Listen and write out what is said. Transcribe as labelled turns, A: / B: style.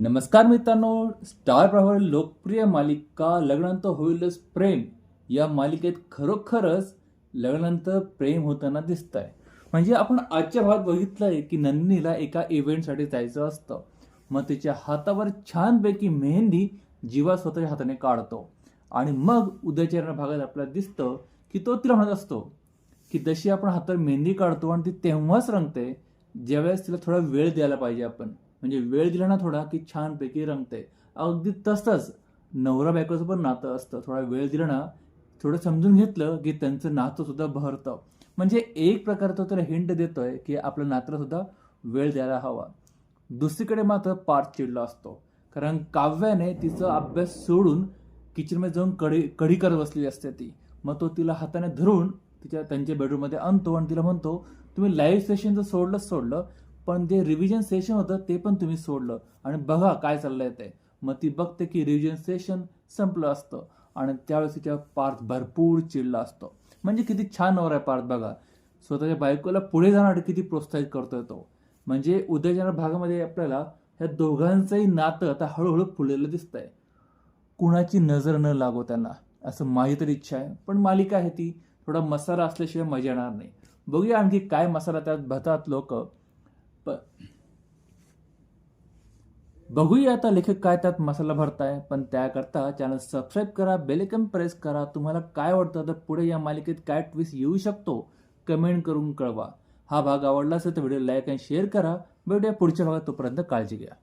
A: नमस्कार मित्रांनो स्टार प्रवाह लोकप्रिय मालिका लग्नानंतर होईलच प्रेम. या मालिकेत खरोखरच लग्नानंतर प्रेम होताना दिसत आहे म्हणजे आपण आजच्या भागात बघितलंय की नंदिनीला एका इव्हेंटसाठी जायचं असतं. मग तिच्या हातावर छानपैकी मेहंदी जीवा स्वतःच्या हाताने काढतो. आणि मग उद्याच्या भागात आपल्याला दिसतं की तो तिला म्हणत असतो की जशी आपण हातावर मेहंदी काढतो आणि ती तेव्हाच रंगते ज्यावेळेस तिला थोडा वेळ द्यायला पाहिजे आपण. म्हणजे वेळ दिला ना थोडा की छानपैकी रंगते. अगदी तसंच नवरा बायकोचं पण नातं असतं. थोडा वेळ दिला ना थोडं समजून घेतलं की त्यांचं नातं सुद्धा बहरतं. म्हणजे एक प्रकारचं त्याला हिंट देतोय की आपलं नातं सुद्धा वेळ द्यायला हवा. दुसरीकडे मात्र पार्थ चिडला असतो. कारण काव्याने तिचा अभ्यास सोडून किचनमध्ये जाऊन कढी कढी करत बसलेली असते ती. मग तो तिला हाताने धरून तिच्या त्यांच्या बेडरूममध्ये आणतो आणि तिला म्हणतो तुम्ही लाईव्ह सेशन जर सोडलंच सोडलं पण जे रिव्हिजन सेशन होतं ते पण तुम्ही सोडलं. आणि बघा काय चाललंय ते. मग ती बघते की रिव्हिजन सेशन संपलं असतं. आणि त्यावेळेस तिच्या पार्थ भरपूर चिडला असतो. म्हणजे किती छान नवरा आहे पार्थ बघा. स्वतःच्या बायकोला पुढे जाण्यासाठी किती प्रोत्साहित करतोय तो. म्हणजे उद्याच्या भागामध्ये आपल्याला ह्या दोघांचंही नातं आता हळूहळू फुललेलं दिसतंय. कुणाची नजर न लागो त्यांना. असं माझी तरी इच्छा आहे. पण मालिका आहे ती. थोडा मसाला असल्याशिवाय मजा येणार नाही. बघूया आणखी काय मसाला त्यात भरतात लोक. बघूया आता लेखक काय त्यात मसाला भरताय पण त्याकरता चॅनल सबस्क्राईब करा बेलेकन प्रेस करा. तुम्हाला काय वाटतं? तर पुढे या मालिकेत काय ट्विस्ट येऊ शकतो? कमेंट करून कळवा. हा भाग आवडला असेल तर व्हिडिओ लाईक आणि शेअर करा. भेटूया पुढच्या भागात. तोपर्यंत काळजी घ्या.